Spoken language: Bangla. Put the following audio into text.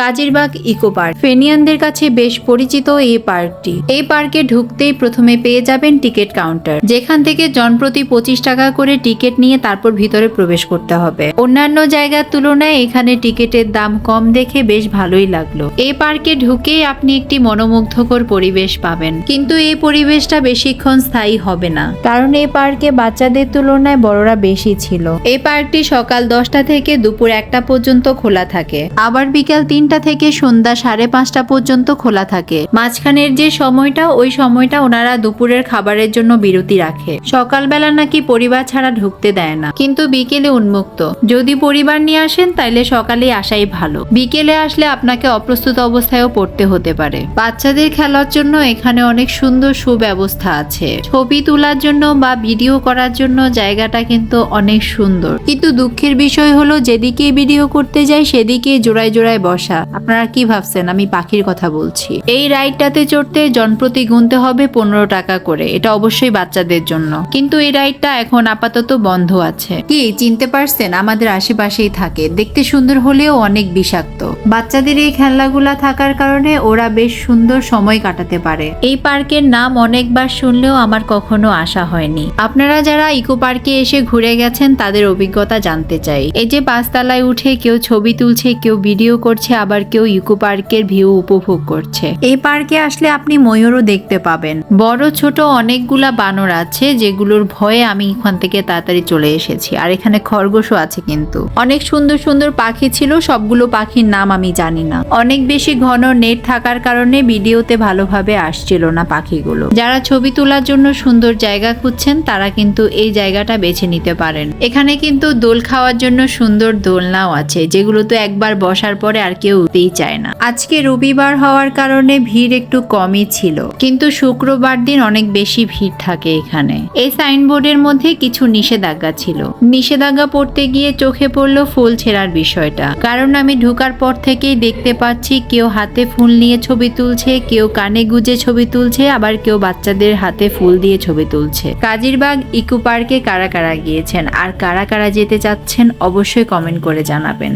Kazirbagh eco park. ফেনিয়ানদের কাছে বেশ পরিচিত এই পার্কটি। এই পার্কে ঢুকতেই প্রথমে পেয়ে যাবেন টিকিট কাউন্টার। যেখান থেকে জনপ্রতি পঁচিশ টাকা করে টিকিট নিয়ে তারপর ভিতরে প্রবেশ করতে হবে। অন্যান্য জায়গার তুলনায় এখানে টিকিটের দাম কম দেখে বেশ ভালোই লাগল। এই পার্কে ঢুকেই আপনি একটি মনোমুগ্ধকর পরিবেশ পাবেন। কিন্তু এই পরিবেশটা বেশিক্ষণ স্থায়ী হবে না। কারণ এই পার্কে বাচ্চাদের তুলনায় বড়রা বেশি ছিল। এই পার্কটি সকাল দশটা থেকে দুপুর একটা পর্যন্ত খোলা থাকে। আবার বিকাল তিনটা থেকে সন্ধ্যা সাড়ে পাঁচটা পর্যন্ত খোলা থাকে। মাঝখানের যে সময়টা, ওই সময়টা ওনারা দুপুরের খাবারের জন্য বিরতি রাখে। সকালবেলা নাকি পরিবার ছাড়া ঢুকতে দেয় না, কিন্তু বিকেলে উন্মুক্ত। যদি পরিবার নিয়ে আসেন, তাইলে সকালে আসাই ভালো। বিকেলে আসলে আপনাকে অপ্রস্তুত অবস্থায়ও পড়তে হতে পারে। বাচ্চাদের খেলার জন্য এখানে অনেক সুন্দর সুব্যবস্থা আছে। ছবি তোলার জন্য বা ভিডিও করার জন্য জায়গাটা কিন্তু অনেক সুন্দর। কিন্তু দুঃখের বিষয় হলো যেদিকে ভিডিও করতে যাই সেদিকে জোড়ায় জোড়ায় বসা। আপনারা কি ভাবছেন? আমি পাখির কথা বলছি। এই রাইডটাতে চড়তে জনপ্রতি গুনতে হবে পনেরো টাকা করে। এটা অবশ্যই বাচ্চাদের জন্য। কিন্তু এই রাইডটা এখন আপাতত বন্ধ আছে। কি, চিনতে পারছেন? আমাদের আশেপাশেই থাকে। দেখতে সুন্দর হলেও অনেক বিষাক্ত। বাচ্চাদের এই খেলনাগুলা থাকার কারণে ওরা বেশ সুন্দর সময় কাটাতে পারে। এই পার্কের নাম অনেকবার শুনলেও আমার কখনো আসা হয়নি। আপনারা যারা ইকো পার্কে এসে ঘুরে গেছেন, তাদের অভিজ্ঞতা জানতে চাই। এই যে পাঁচতলায় উঠে কেউ ছবি তুলছে, কেউ ভিডিও করছে আবার কেউ ইকো পার্কের ভিউ উপভোগ করছে। এই পার্কে আসলে আপনি ময়ূরও দেখতে পাবেন। বড়, ছোট অনেকগুলা বানর আছে, যেগুলোর ভয়ে আমি এখান থেকে তাড়াতাড়ি চলে এসেছি। আর এখানে খরগোশও আছে কিন্তু। অনেক সুন্দর সুন্দর পাখি ছিল, সবগুলো পাখির নাম আমি জানি না। অনেক বেশি ঘন নেট থাকার কারণে ভিডিওতে ভালোভাবে আসছিল না পাখিগুলো। যারা ছবি তোলার জন্য সুন্দর জায়গা খুঁজছেন, তারা কিন্তু এই জায়গাটা বেছে নিতে পারেন। এখানে কিন্তু দোল খাওয়ার জন্য সুন্দর দোলনাও আছে যেগুলো তো একবার বসার পরে আর কেউ উঠতেই চায় না। আজকে রবিবার হওয়ার কারণে ভিড় একটু কমই ছিল, কিন্তু শুক্রবার দিন অনেক বেশি ভিড় থাকে এখানে। এই সাইনবোর্ডের মধ্যে কিছু নিষেধাজ্ঞা ছিল। নিষেধাজ্ঞা পড়তে গিয়ে চোখে পড়ল ফুল ছেঁড়ার বিষয়টা। কারণ আমি ঢুকার পর থেকেই দেখতে পাচ্ছি কেউ হাতে ফুল নিয়ে ছবি তুলছে, কেউ কানে গুজে ছবি তুলছে, আবার কেউ বাচ্চাদের হাতে ফুল দিয়ে ছবি তুলছে। কাজিরবাগ ইকো পার্কে কারা কারা গিয়েছেন, আর কারা কারা যেতে চাচ্ছেন, অবশ্যই কমেন্ট করে জানাবেন।